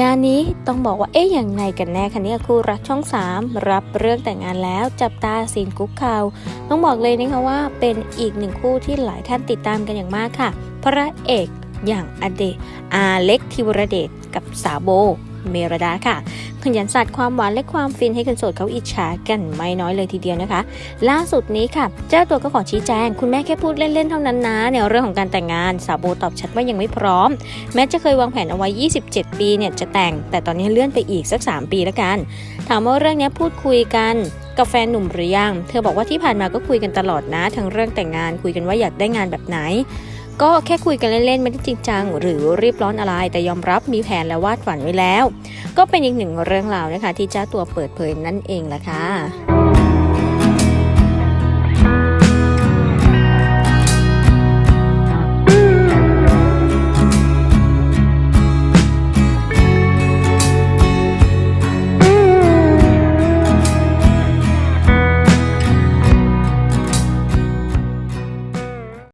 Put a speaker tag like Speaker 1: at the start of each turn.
Speaker 1: งานนี้ต้องบอกว่าเอ๊ะอย่างไงกันแน่คะเนี่ยคู่รักช่อง 3 รับเรื่องแต่งงานแล้วจับตาซีนคุกเขาวต้องบอกเลยนะคะว่าเป็นอีกหนึ่งคู่ที่หลายท่านติดตามกันอย่างมากค่ะ พระเอกอย่างอเดอาเล็กทิวรเดชกับสาวโบ เมรดาค่ะ ขยันสัตว์ความหวานและความฟินให้คนโสดเขาอิจฉากันไม่น้อยเลยทีเดียวนะคะ ล่าสุดนี้ค่ะ เจ้าตัวก็ขอชี้แจง คุณแม่แค่พูดเล่นๆเท่านั้นนะในเรื่องของการแต่งงานสาวโบตอบชัดว่ายังไม่พร้อม แม้จะเคยวางแผนเอาไว้ 27 ปีเนี่ยจะแต่ง แต่ตอนนี้เลื่อนไปอีกสัก 3 ปีแล้วกัน ถามว่าเรื่องนี้พูดคุยกันกับแฟนหนุ่มหรือยัง เธอบอกว่าที่ผ่านมาก็คุยกันตลอดนะ ทั้งเรื่องแต่งงานคุยกันว่าอยากได้งานแบบไหน ก็แค่คุยกันเล่นๆ ไม่ได้จริงจัง หรือรีบร้อนอะไร แต่ยอมรับมีแผนและวาดฝันไว้แล้ว ก็เป็นอีกหนึ่งเรื่องราวนะคะ ที่เจ้าตัวเปิดเผยนั่นเองล่ะค่ะ